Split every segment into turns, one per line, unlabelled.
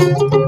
thank you.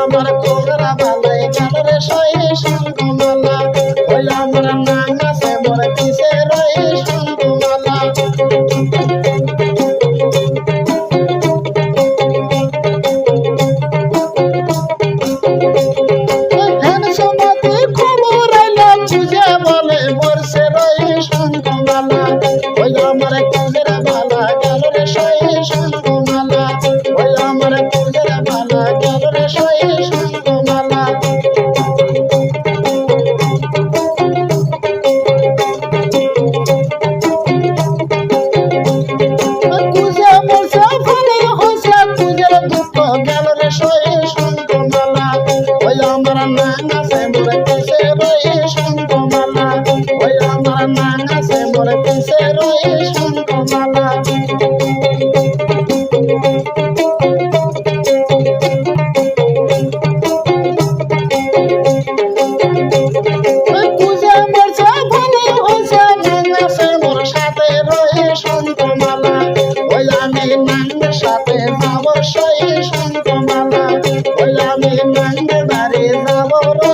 আমার কোরা বালাই কেন রে সহিস সয়ে শঙ্কমালা ওই আমার নাং আছে মোরে পিছে রয়ে শঙ্কমালা ওই আমার নাং আছে মোরে পিছে রয়ে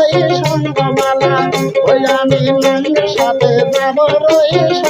রয়ে সঙ্গমালা ওই আমি মন্দের সাথে যাব রয়ে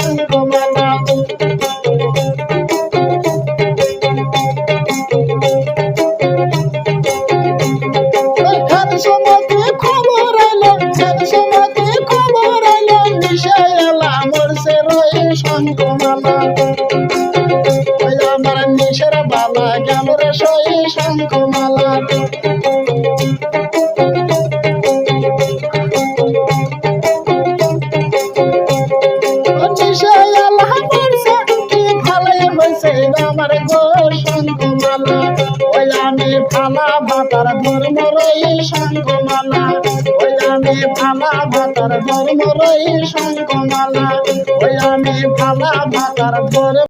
শঙ্কমালা ওই আমার নিশের বালা গেল রে সই শঙ্কমালা আমার গো শঙ্কমালা ওই আমি ফালা ভাতার ধরে ভালো ধর্ম ভাতার